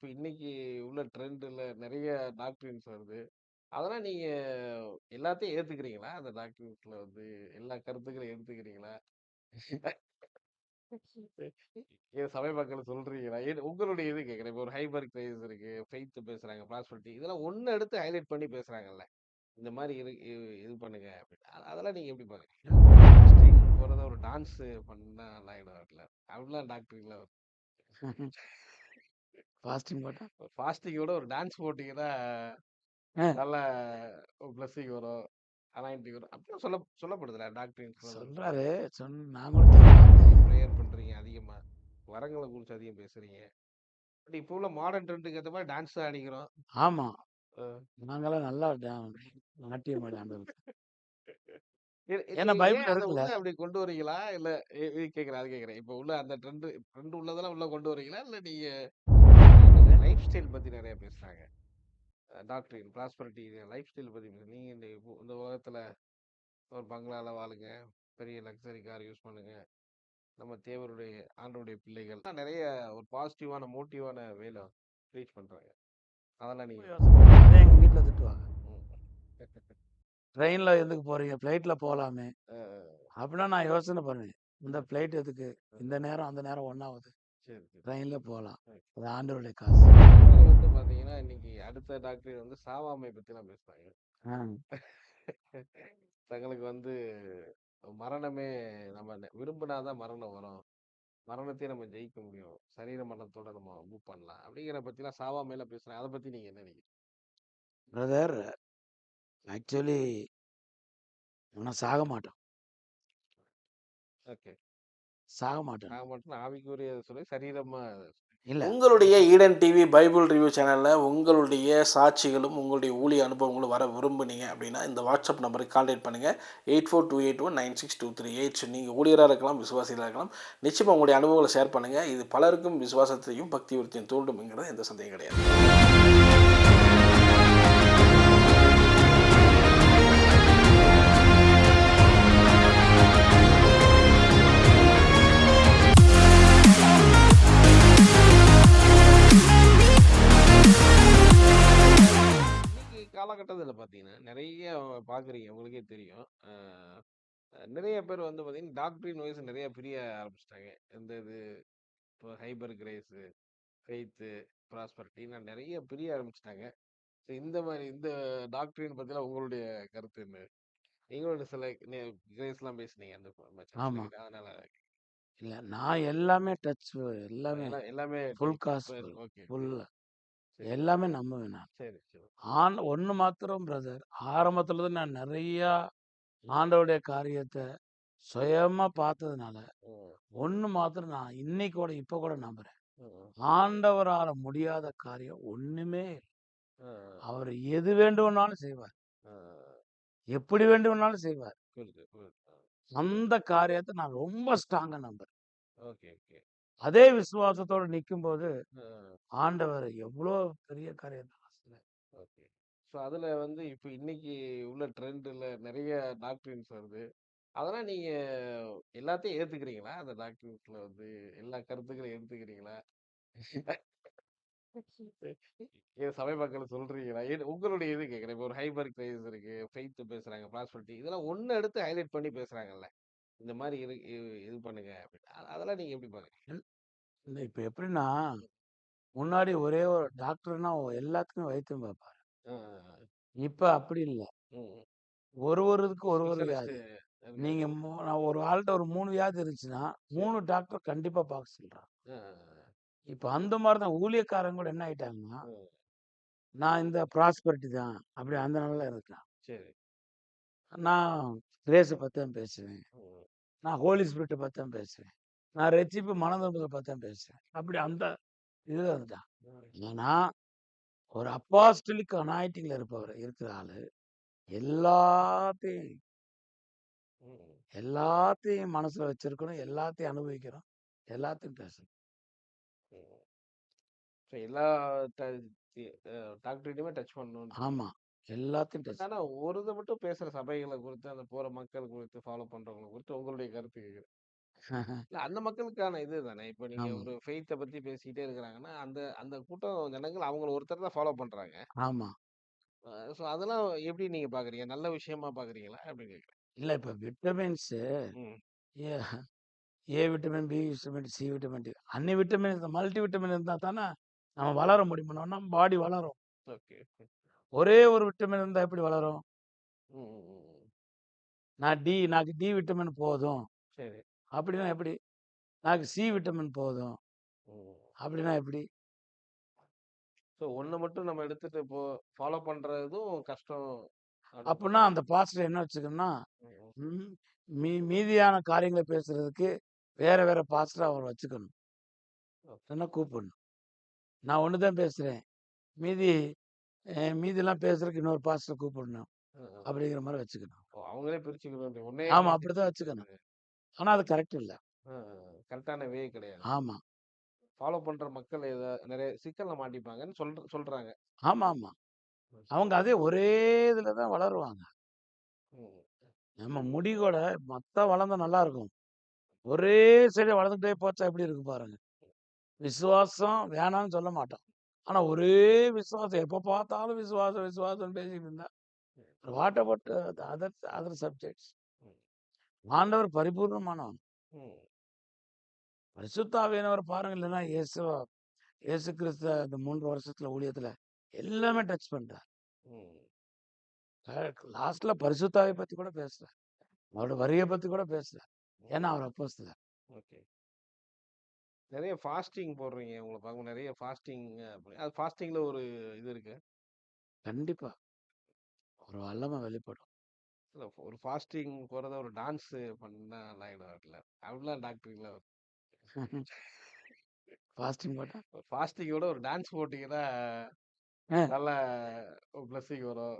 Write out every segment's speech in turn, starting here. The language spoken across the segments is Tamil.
இப்போ இன்னைக்கு உள்ள ட்ரெண்டில் நிறைய டாக்ட்ரின்ஸ் வருது. அதெல்லாம் நீங்கள் எல்லாத்தையும் ஏற்றுக்கிறீங்களா அந்த டாக்டரின்ஸில் வந்து எல்லா கருத்துக்களையும் ஏற்றுக்கிறீங்களா ஏன் சமய மக்கள் சொல்றீங்களா? ஏன் உங்களுடைய இது கேட்குறேன் இப்போ ஒரு ஹைபர் கிரைஸ் இருக்கு. ஃபெய்த் பேசுறாங்க, ப்ராஸ்பெரிட்டி இதெல்லாம் ஒன்று எடுத்து ஹைலைட் பண்ணி பேசுறாங்கல்ல. இந்த மாதிரி இரு இது பண்ணுங்க அப்படின்னு. அதெல்லாம் நீங்க எப்படி பார்க்குறீங்க? போகிறத போறத ஒரு டான்ஸ் பண்ணா ஆகிடும் அப்படிலாம் டாக்ட்ரின்ல ஃபாஸ்டிங் போட்டா? ஃபாஸ்டிங்கோட ஒரு டான்ஸ் போட்டீங்கன்னா, அ. நல்ல பிளெஸ்ஸிங் வரும். அனாயின்டிங் வரும். அப்படிலாம் சொல்ல சொல்லப்படுதுல்ல டாக்ட்ரின்ஸ்ல. சொல்றாரு. சொன் நான் கூட. பிரேயர் பண்றீங்க அதிகமா. வரங்கள குறிச்சு அதிகம் பேசுறீங்க. பட் இப்போ உள்ள மாடர்ன் ட்ரெண்டுக்கு ஏத்த மாரி டான்ஸ் தான் ஆடிக்கிறோம். ஆமா. அ. நாங்கலாம் நல்லா டா நாட்டியம் ஆடி ஆண்டவருக்கு. இது ஏன்னா நீங்க ஏன் பைபிள்ல அத இருக்குல்ல. உள்ள அப்படி கொண்டு வரீங்களா? இல்ல இ இது கேட்கிறேன், அது கேட்கிறேன். இப்ப உள்ள அந்த ட்ரெண்ட் ட்ரெண்ட் உள்ளதெல்லாம் உள்ள கொண்டு வரீங்களா? இல்ல நீங்க லைஃப் ஸ்டைல் பத்தி நெறைய பேசுறாங்க. Uh doctrine, prosperity life style பத்தி பேசு நீங்க இந்த இந்த உலகத்துல ஒரு பங்களால வாழுங்க. பெரிய லக்ஸரி கார் யூஸ் பண்ணுங்க. நம்ம தேவருடைய ஆண்டவருடைய பிள்ளைகள். நெறைய ஒரு பாசிட்டிவான, மோட்டிவான வேல ப்ரீச் பண்றாங்க. அதெல்லாம் நீங்க அதே எங்க வீட்ல திட்டுவாங்க. ட்ரெயின்ல எதுக்கு போறீங்க? ஃப்ளைட்ல போலாமே. அ, அ. அப்படின்னா நான் யோசனை பண்ணுவேன். இந்த ஃப்ளைட் எதுக்கு? இந்த நேரம், அந்த நேரம் ஒண்ணாவுது. ட்ரெயின்ல. ரைட். அது ஆண்டவருடைய காசு. வந்து பார்த்தீங்கன்னா, இன்னைக்கு அடுத்த டாக்டர் வந்து சாவாமை பத்திலாம் பேசுறாங்க. ஆ. தங்களுக்கு வந்து மரணமே நம்ம ந விரும்பினா தான் மரணம் வரும். மரணத்தையும் நம்ம ஜெயிக்க முடியும். சரீர மரணத்தோட நம்ம மூவ் பண்ணலாம். அப்படிங்கிற பத்திலாம் சாவாமைல பேசுறாங்க. அத பத்தி நீங்க என்ன நினைக்கிறீங்க? பிரதர் ஆக்சுவலி நம்ம சாக மாட்டோம். ஓகே. சாக மாட்டோம்னா ஆவிக்குரிய சொல்லி சரீரமா இல்ல. உங்களுடைய ஈடன் டிவி பைபிள் ரிவ்யூ சேனல்ல உங்களுடைய சாட்சிகளும், உங்களுடைய ஊழிய அனுபவங்களும் வர விரும்புனீங்க அப்படின்னா, இந்த வாட்ஸ்அப் நம்பருக்கு கான்டாக்ட் பண்ணுங்க. 8428196238 நீங்க ஊழியரா இருக்கலாம், விசுவாசிகளா இருக்கலாம். நிச்சயமா உங்களுடைய அனுபவங்கள ஷேர் பண்ணுங்க. இது பலருக்கும் விசுவாசத்தையும், பக்தி விருத்தியும் தூண்டும்ங்கிறது எந்த சந்தேகம் கிடையாது. காலகட்டத்துல பார்த்தீங்கன்னா, நெறைய பார்க்குறீங்க. உங்களுக்கே தெரியும். நெறைய பேர் வந்து பார்த்தீங்கன்னா, டாக்ட்ரின் வைஸ் நெறைய பிரிய ஆரம்பிச்சுட்டாங்க. இந்த இது இப்போ ஹைபர் கிரேஸு, ஃபெய்த்து, ப்ராஸ்பெரிட்டின்னு நெறைய பிரிய ஆரம்பிச்சுட்டாங்க. ஸோ இந்த மாரி இந்த டாக்ட்ரின் பத்திலாம் உங்களுடைய கருத்து என்ன? நீங்களும் சில கிரேஸ்லாம் பேசுனீங்க அந்த ஆமா. கிட்ட. அதனால இல்ல. நான் எல்லாமே டச் எல்லாமே எல்லாம் எல்லாமே full touch gospel. Okay, okay. சரி. எல்லாமே நம்புவேன் நான். சரி, சரி. ஆண் ஒண்ணு மாத்திரம் பிரதர். ஆரம்பத்துல இருந்து நான் நெறையா ஆண்டவருடைய காரியத்த சுயமா பார்த்ததுனால, ம். ஒண்ணு மாத்திரம் நான் இன்னைக்கு கூட இப்ப கூட நம்புறேன். ம். ஆண்டவரால முடியாத காரியம் ஒண்ணுமே இல்ல. அவர் எது வேண்டுமானாலும் செய்வார். எப்படி வேண்டுமானாலும் செய்வார். புரியுது, புரியுது. அ. அந்த காரியத்த நான் ரொம்ப ஸ்ட்ராங்கா நம்புறேன். Okay, okay. அதே விசுவாசத்தோட நிக்கும்போது, அ. ஆண்டவர் எவ்ளோ பெரிய. ஓகே. ஸோ அதுல வந்து இப்ப இன்னைக்கு உள்ள ட்ரெண்டுல நெறைய டாக்ட்ரின்ஸ் வருது. அதெல்லாம் நீங்க எல்லாத்தையும் ஏத்துக்கிறீங்களா? அந்த டாக்ட்ரின்ஸ்ல வந்து எல்லா கருத்துக்களையும் எடுத்துக்கிறீங்களா? ஏன் சமய மக்கள் சொல்றீங்களா? உங்களுடைய இது கேட்கிறேன். இப்ப ஒரு ஹைபர் கிரேஸ் இருக்கு. ஃபெய்த் பேசுறாங்க, ப்ராஸ்பெரிட்டி இதெல்லாம் ஒண்ண எடுத்து ஹைலைட் பண்ணி பேசுறாங்கல்ல. இந்த மாரி இரு இது பண்ணுங்க அப்படின்னு. அதெல்லாம் நீங்க எப்படி பார்க்குறீங்க? இல்ல இப்ப எப்படின்னா, முன்னாடி ஒரே ஒரு டாக்டர்னா எல்லாத்துக்கும் வைத்தியம் பார்ப்பாரு. அ, இப்ப அப்படி இல்ல. ம். ஒரு ஒருதுக்கு ஒரு ஒரு ஸ்பெஷலிஸ்ட் வியாதி. நீங்க மு நான் ஒரு ஆள்ட்ட ஒரு 3 வியாதி இருந்துச்சுன்னா, 3 டாக்டர் கண்டிப்பா பார்க்க சொல்றாங்க. அ, இப்ப அந்த மாரி தான் ஊழியக்காரங்க கூட என்ன ஆயிட்டாங்கன்னா. நான் இந்த ப்ராஸ்பெரிட்டி தான். அப்படி அந்த நிலையில இருக்கலாம். சரி. நான் கிரேஸ பத்தி தான் பேசுவேன். ம். நான் ஹோலி ஸ்பிரிட்ட பத்தி தான் பேசுவேன். நான் ரட்சிப்பு மனதிரும்புதல பத்தி தான் பேசுவேன். அப்படி அந்த இதுல. ம். ஆனா, ஒரு அப்போஸ்டலிக் அனாயிண்டிங்ல இருப்பவர் இருக்கிற ஆளு, எல்லாத்தையும். எல்லாத்தையும் மனசுல வச்சிருக்கணும். எல்லாத்தையும் அனுபவிக்கணும். எல்லாத்தையும் பேசணும். எல்லா ட தி அ டாக்டர்ட்டயுமே டச் பண்ணணும்னு ஆமா. எல்லாத்தையும் டச் ஆனா ஒரு இத மட்டும் பேசுற சபைகள குறித்து, அந்த போற மக்கள் குறித்து, ஃபாலோ பண்றவங்கள குறித்து உங்களுடைய கருத்து கேட்கிறேன். இல்ல அந்த மக்களுக்கான இது தானே. இப்ப நீங்க ஆமா. ஒரு ஃபெய்த்த பத்தி பேசிக்கிட்டே இருக்கிறாங்கன்னா, அந்த அந்த கூட்டம் ஜனங்கள் அவங்கள ஒருத்தர் தான் ஃபாலோ பண்றாங்க. ஆமா. அ ஸோ அதெல்லாம் எப்படி நீங்க பார்க்குறீங்க? நல்ல விஷயமா பார்க்குறீங்களா? அப்படின்னு கேட்கிறேன். இல்ல இப்ப விட்டமின்ஸு ம். A A vitamin, B vitamin, C vitamin, D Annie vitamin இந்த மல்டி விட்டமின் இருந்தா தானே நம்ம வளர முடியும். நம்ம பாடி வளரும். ஓகே. ஒரே ஒரு விட்டமின் இருந்தா எப்படி வளரும்? ம், ம், ம், ம். நான் டி எனக்கு டி விட்டமின் போதும். சரி. அப்படின்னா எப்படி? எனக்கு சி விட்டமின் போதும். அப்படின்னா எப்படி? ஸோ ஒண்ண மட்டும் நம்ம எடுத்துட்டு இப்போ ஃபாலோ பண்றதும் கஷ்டம். அப்படின்னு அந்த பாஸ்டர் என்ன வச்சுக்கணும்னா, ம், மீதியான காரியங்கள பேசுறதுக்கு வேற வேற பாஸ்டர அவர் வச்சுக்கணும். இல்லன்னா கூப்பிடணும். நான் ஒண்ணு தான் பேசுறேன். மீதி மீதிலாம் பேசுறதுக்கு இன்னொரு பாஸ்டர கூப்பிடணும். அப்படிங்கிற மாரி வச்சுக்கணும். அவங்களே பிரிச்சுக்கணும். ஒன்னே ஆமா. பிரிச்சு அப்படித்தான் வச்சுக்கணும். ஆனா அது கரெக்ட் இல்ல. கரெக்ட்டான வே கிடையாது. ஆமா. ஃபாலோ பண்ற மக்கள் ஏதா நெறைய சிக்கல்ல மாட்டிப்பாங்கன்னு சொல்ற சொல்றாங்க. ஆமாமா. ம். அவங்க அதே ஒரே இதுல தான் வளருவாங்க. நம்ம முடி கூட மொத்தம் வளர்ந்தா நல்லா இருக்கும். ஒரே செடியா வளர்ந்துட்டே போச்சா எப்படி இருக்கு பாருங்க. விசுவாசம் வேணான்னு சொல்ல மாட்டோம். ஆனா ஒரே விசுவாசம் எப்ப பார்த்தாலும் விசுவாசம், விசுவாசம்ன்னு பேசிட்டு இருந்தா, ம். What about the other other subjects? ஆண்டவர் பரிபூர்ணமானவர். ம். பரிசுத்த ஆவியானவர் பாருங்க இல்லன்னா இயேசுவ இயேசு கிறிஸ்து அந்த 3 வருஷத்துல ஊழியத்துல எல்லாமே டச் பண்றார். லாஸ்ட்ல பரிசுத்த ஆவிய பத்தி கூட பேசுறார். அவரோட வருகைய பத்தி கூட பேசுறார். ஏன்னா. அவர் அப்போஸ்தலர். ஓகே. நெறைய ஃபாஸ்டிங் போடுறீங்க. உங்கள பார்க்கும்போது நெறைய ஃபாஸ்டிங் அது ஃபாஸ்டிங்ல ஒரு இது இருக்கு. கண்டிப்பா. ஒரு வல்லமை வெளிப்படும். இல்ல ஒரு ஃபாஸ்டிங் போறத ஒரு டான்ஸ் பண்ணா நல்லாயிடுவார்ல. அப்படிலாம் டாக்டரிங்ல ஃபாஸ்டிங் போட்டா? ஃபாஸ்டிங்கோட ஒரு டான்ஸ் போட்டீங்கன்னா. நல்ல பிளெஸ்ஸிங் வரும்.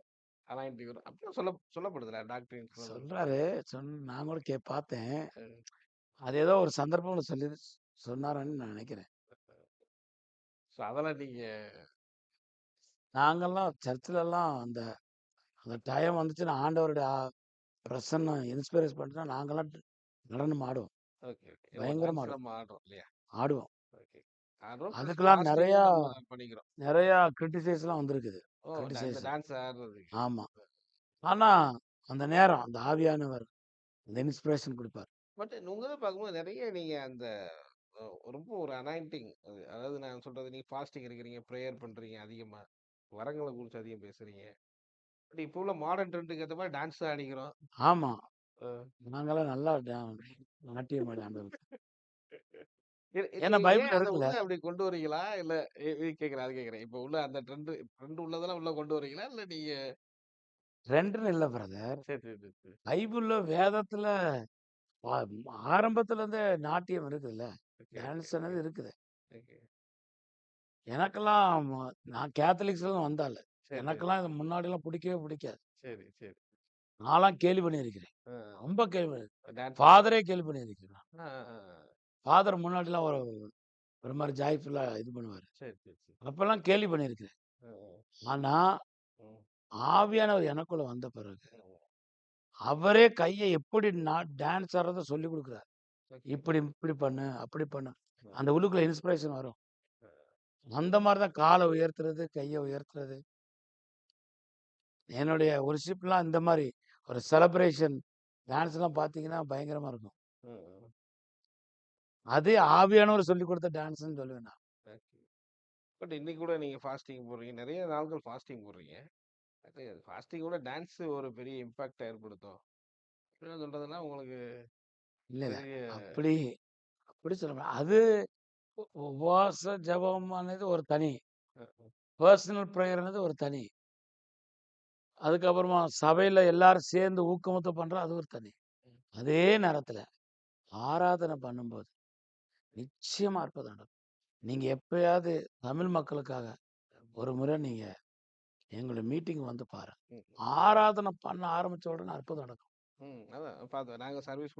அனாயிண்டிங் வரும். அப்படிலாம் சொல்ல சொல்லப்படுதுல்ல டாக்டரின்ஸ் வந்து. சொல்றாரு. சொன் நான் கூட கே பார்த்தேன். அது ஏதோ ஒரு சந்தர்ப்பம்ல சொல்லி சொன்னாருன்னு நான் நெனைக்கிறேன். ஸோ அதெல்லாம் நீங்க நாங்கலாம் சர்ச்லலாம் அந்த அந்த டைம் வந்துச்சுன்னா ஆண்டவருடைய ஆ பிரசன்னம் இன்ஸ்பைரஸ் பண்ணிச்சுன்னா நாங்கலாம் நடனம் ஆடுவோம். Okay, okay. ஓ பயங்கரமா ஆடுவோம். நம்ம ஆடுறோம் இல்லையா? ஆடுவோம். அதுக்கெல்லாம் நெறையா. நெறையா வந்திருக்குது. கிரிட்டிசைஸ். டான்ஸ் ஆடுறதுக்கு. ஆமா. ஆனா அந்த நேரம் அந்த ஆவியானவர் அந்த இன்ஸ்பிரேஷன் குடுப்பார். பட் உங்க இத பார்க்கும்போது நெறைய நீங்க அந்த ரொம்ப ஒரு அனாயிண்டிங் அது அதாவது நான் சொல்றது நீங்க ஃபாஸ்டிங் இருக்கிறீங்க, பிரேயர் பண்றீங்க அதிகமா. வரங்கள குறிச்சு அதிகம் பேசுறீங்க. பட் இப்போ உள்ள மாடர்ன் ட்ரெண்டுக்கு ஏத்த மாரி டான்ஸ் தான் ஆடிக்கிறோம். ஆமா. அ. நாங்கலாம் நல்லா டா நாட்டியம் ஆண்டவருக்கு. இது இது ஏன்னா ஏன் பைபிள்ல அத இருக்குல்ல. உள்ள அப்படி கொண்டு வரீங்களா? இல்ல இ இது கேட்கிறேன், அது கேட்கிறேன். இப்போ உள்ள அந்த ட்ரெண்ட் ட்ரெண்ட் உள்ளதெல்லாம் உள்ள கொண்டு வரீங்களா? இல்ல நீங்க ட்ரெண்ட்ன்னு இல்ல பிரதர். சரி, சரி, சரி, சரி. பைபிள்ல வேதத்துல ஆ ஆரம்பத்துல இருந்தே நாட்டியம் இருக்குதுல்ல. ஓகே, ஓகே, டான்ஸ்ன்னு ஓகே. இருக்குது. ஓகே. எனக்கெல்லாம் ம நான் கேத்தலிக்ஸ்லருந்து வந்த ஆளு. சரி, சரி. எனக்கெல்லாம் இது முன்னாடிலாம் புடிக்கவே புடிக்காது. சரி, சரி. நான்லாம் கேலி பண்ணியிருக்கிறேன். ரொம்ப டான்ஸ் ஃபாதரே கேலி பண்ணியிருக்கிறேன். ஃபாதர் முன்னாடிலாம் ஒரு ஒரு மாரி ஜாய்ஃபுல்லா இது பண்ணுவாரு. சரி, சரி, சரி. அப்பலாம் கேலி பண்ணியிருக்கிறேன். அ, அ. ஆனா ம். ஆவியானவர் எனக்குள்ள வந்த பிறகு. அவரே கைய எப்படி நான் டான்ஸ் ஆடுறத சொல்லிக் குடுக்குறார். இப்படி இப்படி பண்ணு, அப்படி பண்ணு. அந்த உள்ளுக்குள்ள இன்ஸ்பிரேஷன் வரும். அந்த மாரி தான் கால உயர்த்துறது, கைய உயர்த்துறது. என்னுடைய வொர்ஷிப்லாம் இந்த மாரி ஒரு செலப்ரேஷன் டான்ஸ்லாம் பார்த்தீங்கன்னா பயங்கரமா இருக்கும். அதே ஆவியானவர் சொல்லிக் குடுத்த டான்ஸ்ன்னு சொல்லுவேன் நான். பட் இன்னைக்கு கூட நீங்க ஃபாஸ்டிங் போடுறீங்க. நெறைய நாள்கள் ஃபாஸ்டிங் போடுறீங்க. அது ஃபாஸ்டிங்கோட டான்ஸ் ஒரு பெரிய இம்பாக்ட்ட ஏற்படுத்தும். அப்படிலாம் சொல்றதுன்னா உங்களுக்கு இல்ல, அப்படி அப்படி சொல்ல. அது உபவாச ஜெபமானது ஒரு தனி. பெர்சனல் பிரேயர்ன்றது ஒரு தனி. அதுக்கப்புறமா சபையில எல்லாரும் சேர்ந்து ஊக்கமத்த பண்றது அது ஒரு தனி. அதே நேரத்துல ஆராதனை பண்ணும்போது, நிச்சயமா அற்புதம் நடக்கும். நீங்க எப்பயாவது தமிழ் மக்களுக்காக ஒரு முறை நீங்க எங்களோட மீட்டிங் வந்து பாருங்க. ம். ஆராதனை பண்ண ஆரம்பிச்ச உடனே அற்புதம் நடக்கும்.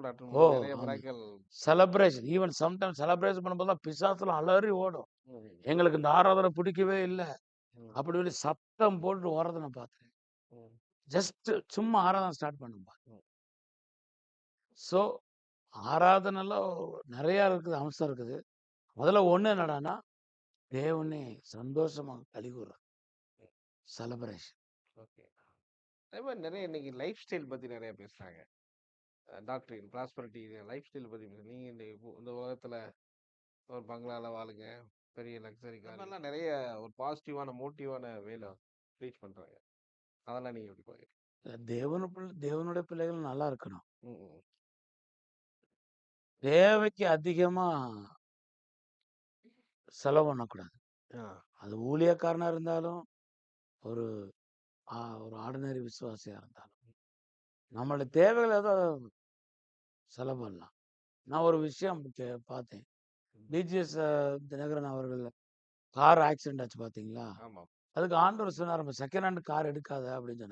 பண்ணும்போது செலப்ரேஷன் ஈவன் சம்டைம்ஸ் செலப்ரேஷன் பண்ணும்போதெல்லாம் பிசாசுலாம் அலறி ஓடும். எங்களுக்கு இந்த ஆராதனை பிடிக்கவே இல்ல. அப்படி சொல்லி சத்தம் போட்டு ஓடுறத நான் பார்த்தேன். ஜஸ்ட் சும்மா ஆராதனை ஸ்டார்ட் பண்ணும்பா. ஸோ ஆராதனைல நெறையா இருக்குது, அம்சம் இருக்குது. முதல்ல ஒண்ணு என்னடான்னா, தேவனே சந்தோஷமா களிகூர்றார். செலப்ரேஷன். ஓகே. அதே மாரி நெறைய இன்னைக்கு லைஃப் ஸ்டைல் பத்தி நெறைய பேசுறாங்க. அ டாக்டரின், ப்ராஸ்பெரிட்டி லைஃப் ஸ்டைல் பத்தி பேச நீங்க இந்த இந்த உலகத்துல ஒரு பங்களால வாழுங்க, பெரிய லக்ஸரி நெறைய ஒரு பாசிட்டிவான, மோட்டிவான வேல ப்ரீச் பண்றாங்க. அதெல்லாம் நீங்க எப்படி பார்க்குறீங்க? தேவனு பிள் தேவனுடைய பிள்ளைகள் நல்லா இருக்கணும். ம். தேவைக்கு அதிகமா செலவு பண்ணக்கூடாது. ஆ. அது ஊழியக்காரனா இருந்தாலும், ஒரு ஆ ஒரு ஆர்டினரி விசுவாசியா இருந்தாலும். நம்மளுடைய தேவைகள் ஏதோ செலவு பண்ணலாம். நான் ஒரு விஷயம் கே பார்த்தேன். டிஜிஎஸ் அ தினகரன் அவர்கள் கார் ஆக்சிடென்ட் ஆச்சு பார்த்தீங்களா? ஆமா. அதுக்கு ஆண்டவர் சொன்னாராம், "செகண்ட் ஹேண்ட் கார் எடுக்காத" அப்படின்னு.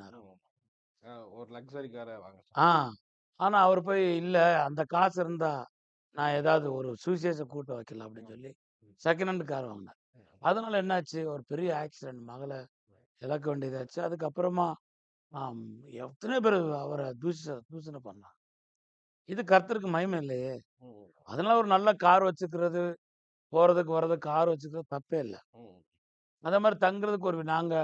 ஆ ஒரு லக்ஸரி கார வாங்க ஆ. சொன்னாங்க. ஆனா அவர் போய், "இல்ல அந்த காசு இருந்தா, நான் ஏதாவது ஒரு சுவிசேஷ கூட்டம் வைக்கலாம்" அப்படின்னு. சொல்லி. செகண்ட் ஹேண்ட் கார் வாங்குனார். அதனால என்னாச்சு, ஒரு பெரிய ஆக்சிடென்ட் மகள இழக்க வேண்டியதாச்சு. அதுக்கப்புறமா ஆம் எத்தனையோ பேரு அவர தூஷ தூஷணை பண்ணாங்க. இது கர்த்தருக்கு மகிமை இல்லையே! அதனால ஒரு நல்ல கார் வச்சுக்கிறது, போறதுக்கு வர்றதுக்கு கார் வச்சுக்கிறது தப்பே இல்ல. அதே மாரி தங்குறதுக்கு ஒரு நாங்க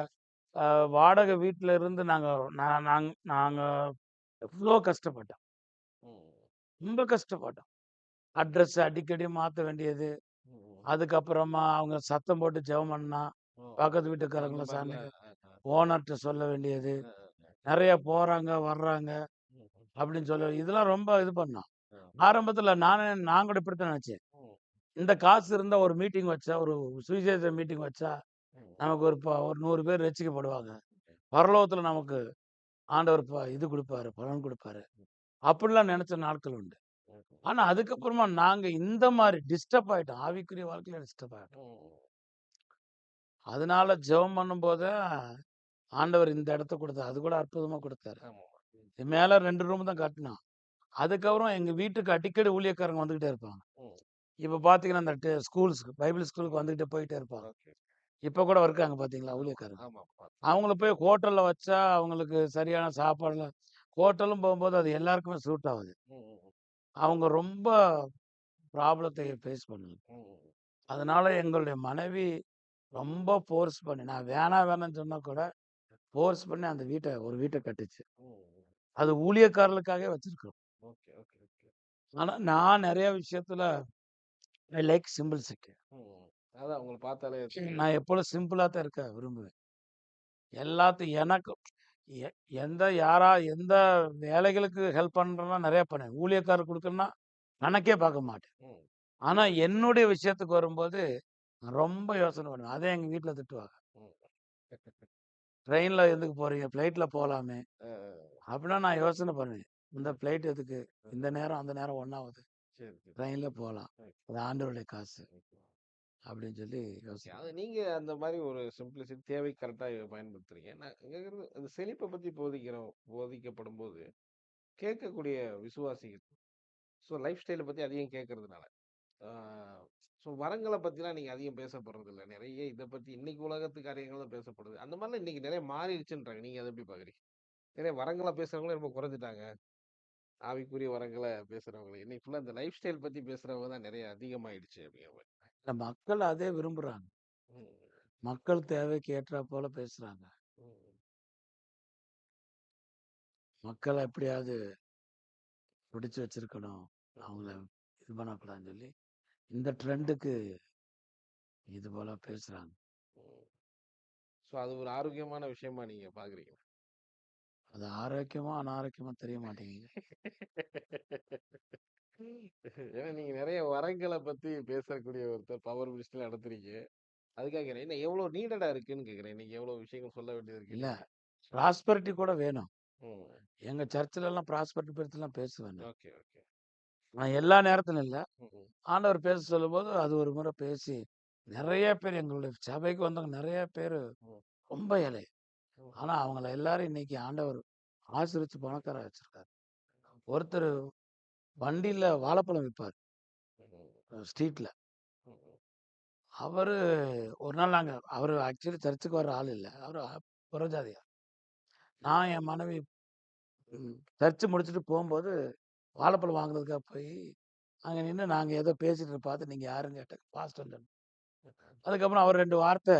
அ வாடகை வீட்ல இருந்து நாங்க நான் நாங் நாங்க எவ்ளோ கஷ்டப்பட்டோம். ரொம்ப கஷ்டப்பட்டோம். அட்ரஸ் அடிக்கடி மாத்த வேண்டியது. அதுக்கப்புறமா அவங்க சத்தம் போட்டு ஜெபம் பண்ணா! பக்கத்து வீட்டுக்காரங்கள சாமி. ஓனர்ட்ட சொல்ல வேண்டியது. நெறைய போறாங்க, வர்றாங்க. அப்படின்னு சொல்ல இதெல்லாம் ரொம்ப இது பண்ணோம். ஆரம்பத்தில நானே நான் கூட இப்படித்தான் நெனச்சேன். இந்த காசு இருந்தா ஒரு மீட்டிங் வச்சா, ஒரு சுவிசேஷ மீட்டிங் வச்சா. நமக்கு ஒரு ப ஒரு 100 பேர் ரட்சிக்கப்படுவாங்க. பரலோகத்தில நமக்கு ஆண்டவர் ப இது குடுப்பாரு, பலன் குடுப்பாரு. அப்படிலாம் நெனச்ச நாட்கள் உண்டு. ஆனா அதுக்கப்புறமா நாங்க இந்த மாரி டிஸ்டர்ப் ஆயிட்டோம். ஆவிக்குரிய வாழ்க்கையில டிஸ்டர்ப் ஆயிட்டோம். அதனால ஜெபம் பண்ணும்போது, ஆண்டவர் இந்த இடத்த குடுத்தாரு. அது கூட அற்புதமா குடுத்தாரு. இது மேல 2 ரூம் தான் கட்டுனோம். அதுக்கப்புறம் எங்க வீட்டுக்கு அடிக்கடி ஊழியக்காரங்க வந்துகிட்டே இருப்பாங்க. இப்ப பார்த்தீங்கன்னா, அந்த ஸ்கூல்ஸ்க்கு பைபிள் ஸ்கூலுக்கு வந்துகிட்டு போயிட்டே இருப்பாங்க. இப்ப கூட இருக்காங்க பார்த்தீங்களா. ஊழியக்காரங்க. அவங்கள போய் ஹோட்டல்ல வச்சா, அவங்களுக்கு சரியான சாப்பாடுலாம் ஹோட்டலும் போம்போது அது எல்லாருக்குமே சூட் ஆகுது. அவங்க ரொம்ப ப்ராப்ளத்தை ஃபேஸ் பண்ணுவாங்க. ம். அதனால எங்களுடைய மனைவி ரொம்ப ஃபோர்ஸ் பண்ணி, நான் வேணாம் வேணாம்னு சொன்னா கூட, ஃபோர்ஸ் பண்ணி அந்த வீட்ட ஒரு வீட்ட கட்டுச்சு. அது ஊழியக்காரர்களுக்காகவே வச்சிருக்கிறோம். Okay, okay, okay. ஆனா நான் நெறைய விஷயத்துல ஐ லைக் சிம்பிள்சிட்டி. ம். அதான் உங்கள பார்த்தாலே. நான் எப்பொழுதும் சிம்பிளா தான் இருக்க விரும்புவேன். எல்லாத்தையும் எனக்கு எந்த யாரா எந்த வேலைகளுக்கு ஹெல்ப் பண்றேன்னா நெறைய பண்ணேன். ஊழியக்காரருக்கு குடுக்கணும்னா கணக்கே பார்க்க மாட்டேன். ம். ஆனா என்னுடைய விஷயத்துக்கு வரும்போது, ரொம்ப யோசனை பண்ணுவேன். அதே எங்க வீட்ல திட்டுவாங்க. ட்ரெயின்ல எதுக்கு போறீங்க? ஃப்ளைட்ல போலாமே! அ, அ. அப்படின்னா நான் யோசனை பண்ணுவேன். இந்த ஃப்ளைட் எதுக்கு? இந்த நேரம், அந்த நேரம் சரி. ட்ரெயின்ல. ரைட். அது ஆண்டவருடைய காசு. அப்படின்னு சொல்லி. யோசிப்பேன். அது நீங்க அந்த மாரி ஒரு சிம்ப்ளிசிட்டி தேவைக்கு கரெக்ட்டா பயன்படுத்துறீங்க. நான் கேட்கறது அந்த செழிப்ப பத்தி போதிக்கிறோம் போதிக்கப்படும்போது, கேட்கக்கூடிய விசுவாசிகள் ஸோ லைஃப் ஸ்டைல பத்தி அதிகம் கேட்கறதுனால, ஸோ வரங்கள பத்திலாம் நீங்க அதிகம் பேசப்படுறதில்ல. நெறைய இத பத்தி இன்னைக்கு உலகத்து காரியங்கள் தான் பேசப்படுது. அந்த மாரிலாம் இன்னைக்கு நெறைய மாறிடுச்சுன்றாங்க. நீங்க அத எப்படி பார்க்குறீங்க? நெறைய வரங்கள பேசுறவங்களே ரொம்ப குறைஞ்சுட்டாங்க. ஆவிக்குரிய வரங்கள பேசுறவங்கள. இன்னைக்கு ஃபுல்லா இந்த லைஃப் ஸ்டைல் பத்தி பேசுறவங்க தான் நெறைய அதிகமாயிடுச்சு அப்படிங்கிற மாரி. இல்ல மக்கள் அதே விரும்புறாங்க. ம். மக்கள் தேவைக்கு ஏற்றாற்போல பேசுறாங்க. ம். மக்கள எப்படியாவது பிடிச்சு வச்சிருக்கணும். அவங்கள இது பண்ணக்கூடாதுன்னு சொல்லி, இந்த ட்ரெண்டுக்கு இது போல பேசுறாங்க. ம். ஸோ அது ஒரு ஆரோக்கியமான விஷயமா நீங்க பார்க்குறீங்க. அது ஆரோக்கியமா, அனாரோக்கியமா தெரிய மாட்டேங்குது. ஏன்னா நீங்க நெறைய வரங்கள பத்தி பேசக்கூடிய ஒருத்தர் பவர் மினிஸ்ட்ரில நடத்துறீங்க. அதுக்காக கேட்கிறேன். இன்னும் எவ்வளோ நீடடா இருக்குன்னு கேட்கிறேன். இன்னைக்கு எவ்வளோ விஷயங்கள் சொல்ல வேண்டியது இருக்கு இல்ல. ப்ராஸ்பெரிட்டி கூட வேணும். ம். எங்க சர்ச்சிலலாம் ப்ராஸ்பெரிட்டி பத்திலாம் பேசுவேன் நான். Okay, okay. நான் எல்லா நேரத்திலும் இல்ல. ம். ஆண்டவர் பேச சொல்லும்போது, அது ஒரு முறை பேசி, நெறைய பேர் எங்களுடைய சபைக்கு வந்தவங்க நெறைய பேரு ம். ரொம்ப ஏழை. ம். ஆனா அவங்கள எல்லாரும் இன்னைக்கு ஆண்டவர் ஆசீர்வதிச்சு பணக்காரரா வச்சிருக்காரு. ஒருத்தரு வண்டியில வாழைப்பழம். ம், ம். அவரு ஒரு நாள் நாங்க அவரு ஆக்சுவலி சர்ச்சுக்கு வர ஆள் இல்ல. அவரு புறஜாதியார். நான் என் மனைவி ம் சர்ச் முடிச்சுட்டு போம்போது, வாழைப்பழம் வாங்குறதுக்காக போய் அங்கே நின்று நாங்கள் ஏதோ பேசிட்டு பார்த்து நீங்கள் யாருன்னு கேட்டேன். பாஸ்டர் அதுக்கப்புறம் அவர் ரெண்டு வார்த்தை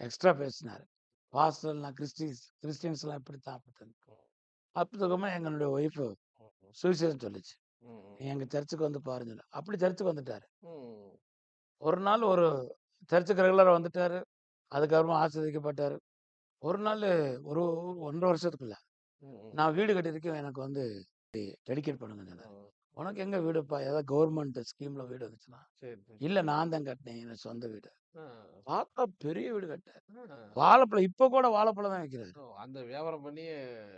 எக்ஸ்ட்ரா பேசினார். பாஸ்டர் நான் கிறிஸ்டின்ஸ் கிறிஸ்டின்ஸ்லாம் இப்படி தான் அப்படி அப்பதுக்கப்புறமா எங்களுடைய ஒய்ஃபு சுவிசேஷம் சொல்லுச்சு. நீ எங்கள் சர்ச்சுக்கு வந்து பாருங்க. சொல்லி. அப்படி சர்ச்சுக்கு வந்துட்டார். ஒரு நாள் ஒரு சர்ச்சுக்கு ரெகுலராக வந்துட்டார். அதுக்கப்புறமா ஆசிரியக்கப்பட்டார் ஒரு நாள் ஒரு ஒன்றரை வருஷத்துக்குள்ள நான் வீடு கட்டியிருக்கேன். எனக்கு வந்து டெடிகேட் பண்ணுங்க சொன்னார். உனக்கு எங்கே வீடுப்பா? ஏதாவது கவர்மெண்ட் ஸ்கீமில் வீடு வந்துச்சுன்னா. சரி சரி. இல்லை நான் தான் கட்டினேன். எனக்கு சொந்த வீடு. ஆ. பார்த்தா பெரிய வீடு கட்டார் ஆ. வாழைப்பழம் இப்போ கூட வாழைப்பழம் தான் வைக்கிறாரு. ஓ, அந்த வியாபாரம் பண்ணி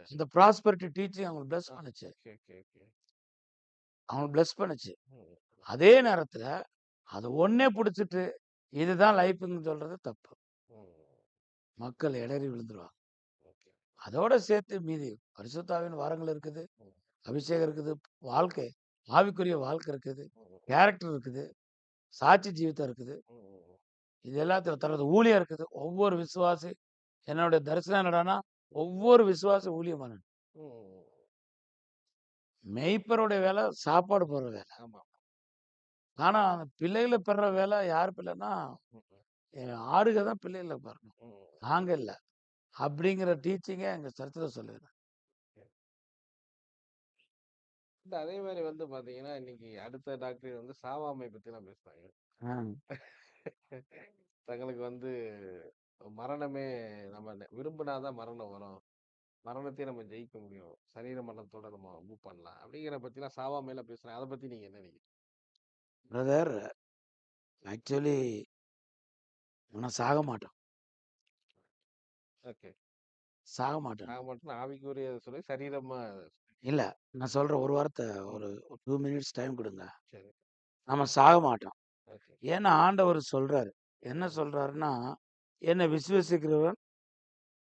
இந்த ப்ராஸ்பெரிட்டி டீச்சிங் அவங்களுக்கு பிளஸ் பண்ணுச்சு. Okay okay okay. அவங்களுக்கு பிளஸ் பண்ணுச்சு. அதே நேரத்தில் அது ஒன்னே பிடிச்சிட்டு இதுதான் லைஃப்னு சொல்றது தப்பு. மக்கள் இடறி விழுந்துருவாங்க அதோட சேர்த்து மீதி பரிசுத்தாவின் வாரங்கள் இருக்குது. அபிஷேகம் இருக்குது வாழ்க்கை ஆவிக்குரிய வாழ்க்கை இருக்குது. கேரக்டர் இருக்குது சாட்சி ஜீவிதம் இருக்குது. இது எல்லாத்தையும் தரது ஊழியம் இருக்குது ஒவ்வொரு விசுவாசி என்னுடைய தரிசனம் என்னடான்னா ஒவ்வொரு விசுவாசி ஊழியம் பண்ணணும் ம். மெய்ப்பருடைய வேலை சாப்பாடு போடுற வேலை. ஆமா. ஆனா அந்த பிள்ளைகளை பெற வேலை யார் பிள்ளைன்னா ஆடுக தான் பிள்ளைகளை பெறணும். ம். நாங்க இல்லை. அப்படிங்கிற டீச்சிங்கை எங்க சர்ச்சில் இந்த அதே மாதிரி வந்து பாத்தீங்கன்னா இன்னைக்கு அடுத்த டாக்டர் வந்து சாவாமை பத்தி எல்லாம் பேசுறாங்க. தங்களுக்கு வந்து மரணமே நம்ம விரும்பினாதான் மரணம் வரும். மரணத்தையும் நம்ம ஜெயிக்க முடியும். சரீர மரணத்தோட நம்ம மூவ் பண்ணலாம். அப்படிங்கிற பத்திலாம் சாவாமையில பேசுறாங்க அதை பத்தி நீங்க என்ன நினைக்கிறீங்க? பிரதர் ஆக்சுவலி நான் சாக மாட்டோம் ஓகே. சாக மாட்டேன். நான் மட்டும் ஆவிக்குரிய சொல்லி சரீரமா இல்ல நான் சொல்ற ஒரு வாரத்தை ஒரு டூ மினிட்ஸ் டைம் கொடுங்க. சரி. நம்ம சாக மாட்டோம். ஓகே. ஏன்னா ஆண்டவர் சொல்றாரு. என்ன சொல்றாருன்னா என்னை விசுவசிக்கிறவன்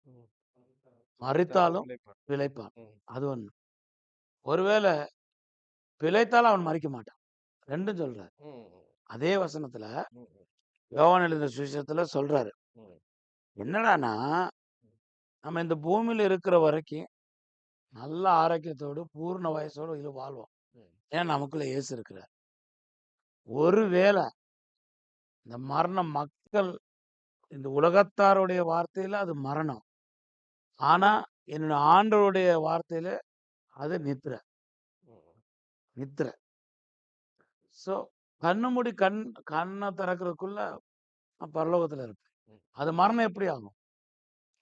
ம். மறித்தாலும் பிழைப்பான். அது ஒண்ணு ஒருவேளை பிழைத்தாலும் அவன் மறிக்க மாட்டான் ரெண்டும் சொல்றாரு. அதே வசனத்துல. யோவான் எழுதின சுவிசேஷத்துல சொல்றாரு ம். என்னடான்னா நம்ம இந்த பூமியில இருக்கிற வரைக்கும் நல்ல ஆரோக்கியத்தோடு பூர்ண வயசோடு இது வாழ்வோம் ம். ஏன்னா நமக்குள்ள இயேசு இருக்கிறார் ஒருவேளை இந்த மரணம் மக்கள் இந்த உலகத்தாருடைய வார்த்தையில அது மரணம் ஆனா என்னோட ஆண்டவருடைய வார்த்தையில அது நித்திர. நித்திர. ஸோ கண்ணு மூடி கண் கண்ணை திறக்கிறதுக்குள்ள நான் பரலோகத்துல இருப்பேன். அது மரணம் எப்படி ஆகும்?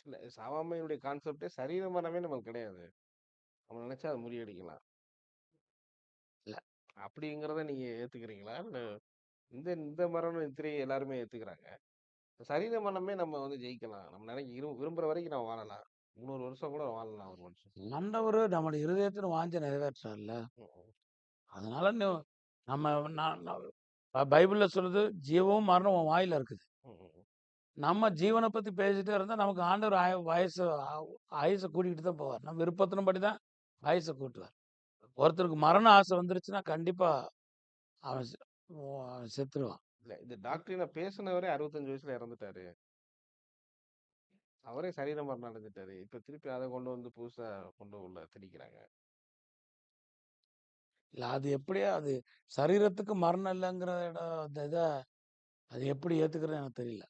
இல்ல சாவாமையினுடைய கான்செப்டே சரீர மரணமே நமக்கு கிடையாது. நம்ம நினைச்சா அதை முறியடிக்கலாம். இல்ல. அப்படிங்கிறத நீங்க ஏத்துக்கிறீங்களா? இல்ல இந்த இந்த மரணம் நித்திரையை எல்லாருமே ஏத்துக்கிறாங்க. சரீர மரணமே நம்ம வந்து ஜெயிக்கலாம். நம்ம நினைக்க இரு விரும்புற வரைக்கும் நம்ம வாழலாம். முந்நூறு வருஷம் கூட வாழலாம் ஒரு மனுஷன். ஆண்டவர் நம்முடைய இருதயத்தின் வாஞ்ச நிறைவேற்றார்ல ம், அதனால நீ- நம்ம நான் நான் ப- பைபிள்ல சொல்லுது ஜீவமும் மரணம் உன் வாயில இருக்குது. ம். நம்ம ஜீவனை பத்தி பேசிட்டே இருந்தா நமக்கு ஆண்டவர் ஆய- வயசு ஆ- ஆயுசை கூட்டிகிட்டு தான் போவார். நம்ம விருப்பத்தின்படி தான் ஆயுசை கூட்டுவார். ஒருத்தருக்கு மரண ஆசை வந்துருச்சுன்னா கண்டிப்பா அவன் செ- அவன் செத்துருவான். இல்ல இந்த டாக்டரின பேசினவரே அறுபத்தஞ்சு வயசுல இறந்துட்டாரு. அவரே சரீர மரணம் அடைஞ்சிட்டாரு இப்ப திருப்பி அதை கொண்டு வந்து புதுசா கொண்டு உள்ள திணிக்கிறாங்க. இல்ல அது எப்படியா அது சரீரத்துக்கு மரணம் இல்லைங்கிற இடம் இதை அது எப்படி ஏத்துக்கிறது எனக்கு தெரியல.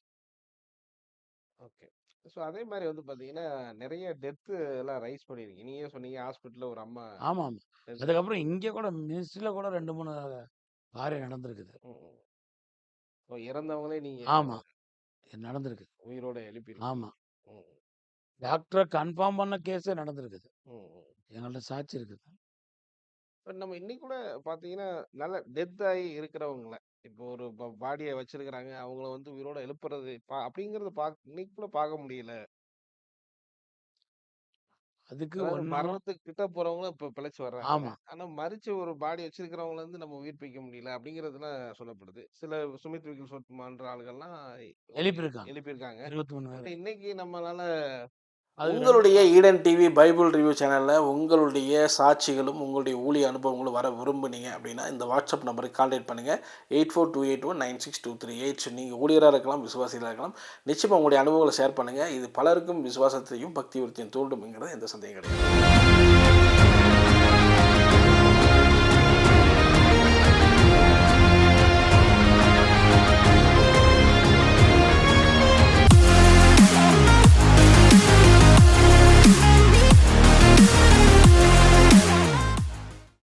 ஓகே. ஸோ அதே மாதிரி வந்து பாத்தீங்கன்னா நிறைய டெத்து எல்லாம் ரைஸ் பண்ணிருக்கீங்க நீங்க சொன்னீங்க ஹாஸ்பிட்டல்ல ஒரு அம்மா ஆமா ஆமா death அதுக்கப்புறம் இங்க கூட மினிஸ்ட்ரியில கூட ரெண்டு மூணு காரியம் நடந்திருக்குது. இறந்தவங்களே நீங்க ஆமா. நடந்திருக்கு. உயிரோட எழுப்பி ஆமா. டாக்டரை கன்ஃபார்ம் பண்ண கேஸே நடந்திருக்குது. எங்கள்ட்ட சாட்சி இருக்குது. இப்போ நம்ம இன்னைக்கு கூட பாத்தீங்கன்னா நல்ல டெத் ஆகி இருக்கிறவங்கள இப்போ ஒரு பாடியை வச்சிருக்கிறாங்க அவங்கள வந்து உயிரோட எழுப்புறது பா- அப்படிங்கறது பா இன்னைக்கு கூட பார்க்க முடியல. அதுக்கு அதாவது ஒண்ணு மரணத்துக்கு கிட்ட போறவங்களும் இப்ப பிழைச்சு வர்றாங்க. ஆமா. ஆனா மறிச்சு ஒரு பாடி வச்சிருக்கிறவங்கள வந்து நம்ம உயிர்ப்பிக்க முடியல அப்படிங்கறதுலாம் சொல்லப்படுது. சில சுமித் விகில் சொத்துமான்ற ஆளுகள்லாம் எழுப்பியிருக்காங்க. எழுப்பியிருக்காங்க. இருபத்தி மூணு ஆனா பேர். இன்னைக்கு நம்மளால உங்களுடைய ஈடன் டிவி பைபிள் ரிவ்யூ சேனலில் உங்களுடைய சாட்சிகளும் உங்களுடைய ஊழிய அனுபவங்களும் வர விரும்புனீங்க அப்படின்னா இந்த வாட்ஸ்அப் நம்பருக்கு கான்டாக்ட் பண்ணுங்கள் eight four two eight one nine six two three eight நீங்கள் ஊழியராக இருக்கலாம் விசுவாசிகளாக இருக்கலாம். நிச்சயமாக உங்களுடைய அனுபவங்களை ஷேர் பண்ணுங்கள் இது பலருக்கும் விசுவாசத்தையும் பக்தி விருத்தியும் தூண்டும்ங்கிறது எந்த சந்தேகம் கிடையாது.